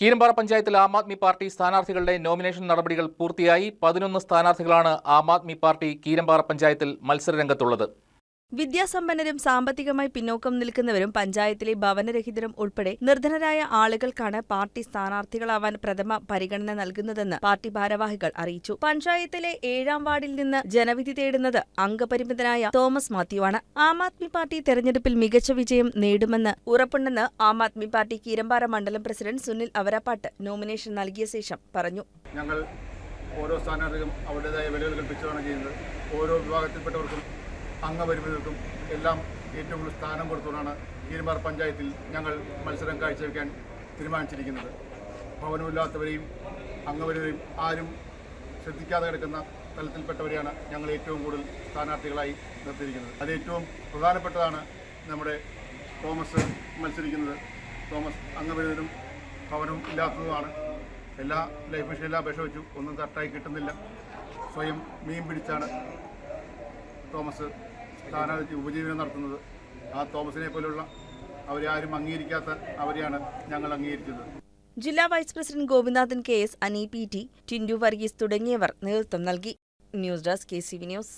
കീരമ്പാറ പഞ്ചായത്തിൽ ആം ആദ്മി പാർട്ടി സ്ഥാനാർത്ഥികളുടെ നോമിനേഷൻ നടപടികൾ പൂർത്തിയായി. പതിനൊന്ന് സ്ഥാനാർത്ഥികളാണ് ആം ആദ്മി പാർട്ടി കീരമ്പാറ പഞ്ചായത്തിൽ മത്സരരംഗത്തുള്ളത്. വിദ്യാസമ്പന്നരും സാമ്പത്തികമായി പിന്നോക്കം നിൽക്കുന്നവരും പഞ്ചായത്തിലെ ഭവനരഹിതരും ഉൾപ്പെടെ നിർധനരായ ആളുകൾക്കാണ് പാർട്ടി സ്ഥാനാർത്ഥികളാവാൻ പ്രഥമ പരിഗണന നൽകുന്നതെന്ന് പാർട്ടി ഭാരവാഹികൾ അറിയിച്ചു. പഞ്ചായത്തിലെ ഏഴാം വാർഡിൽ നിന്ന് ജനവിധി തേടുന്നത് അംഗപരിമിതനായ തോമസ് മാത്യുവാണ്. ആം ആദ്മി പാർട്ടി തെരഞ്ഞെടുപ്പിൽ മികച്ച വിജയം നേടുമെന്ന് ഉറപ്പുണ്ടെന്ന് ആം ആദ്മി പാർട്ടി കീരമ്പാറ മണ്ഡലം പ്രസിഡന്റ് സുനിൽ അവരപ്പാട്ട് നോമിനേഷൻ നൽകിയ ശേഷം പറഞ്ഞു. ഞങ്ങൾ ഓരോ സ്ഥാനാർത്ഥികളും അവരുടേതായ വിലകൾ കൽപ്പിച്ചതാണ് ചെയ്യുന്നത്. ഓരോ വിഭാഗത്തിൽപ്പെട്ടവർക്കും അംഗപരിമിതർക്കും എല്ലാം ഏറ്റവും കൂടുതൽ സ്ഥാനം കൊടുത്തുകൊണ്ടാണ് കീരുമാർ പഞ്ചായത്തിൽ ഞങ്ങൾ മത്സരം കാഴ്ചവെക്കാൻ തീരുമാനിച്ചിരിക്കുന്നത്. ഭവനമില്ലാത്തവരെയും അംഗപരിമിതരെയും ആരും ശ്രദ്ധിക്കാതെ കിടക്കുന്ന തലത്തിൽപ്പെട്ടവരെയാണ് ഞങ്ങൾ ഏറ്റവും കൂടുതൽ സ്ഥാനാർത്ഥികളായി നിർത്തിയിരിക്കുന്നത്. അത് ഏറ്റവും പ്രധാനപ്പെട്ടതാണ് നമ്മുടെ തോമസ് മത്സരിക്കുന്നത്. തോമസ് അംഗപരിമിതരും ഭവനവും ഇല്ലാത്തതുമാണ്. എല്ലാ ലൈഫ് മിഷൻ എല്ലാം അപേക്ഷ വെച്ചു. ഒന്നും കറക്റ്റായി കിട്ടുന്നില്ല. സ്വയം മീൻ പിടിച്ചാണ് തോമസ് സ്ഥാനാർത്ഥി ഉപജീവനം നടത്തുന്നത്. ആ തോമസിനെ പോലുള്ള അവരെ ആരും അംഗീകരിക്കാത്ത അവരെയാണ് ഞങ്ങൾ അംഗീകരിച്ചത്. ജില്ലാ vice president Gopinathan K S Ani P T Tindu Varghese തുടങ്ങിയവർ നേതൃത്വം നൽകി. News desk K C V news.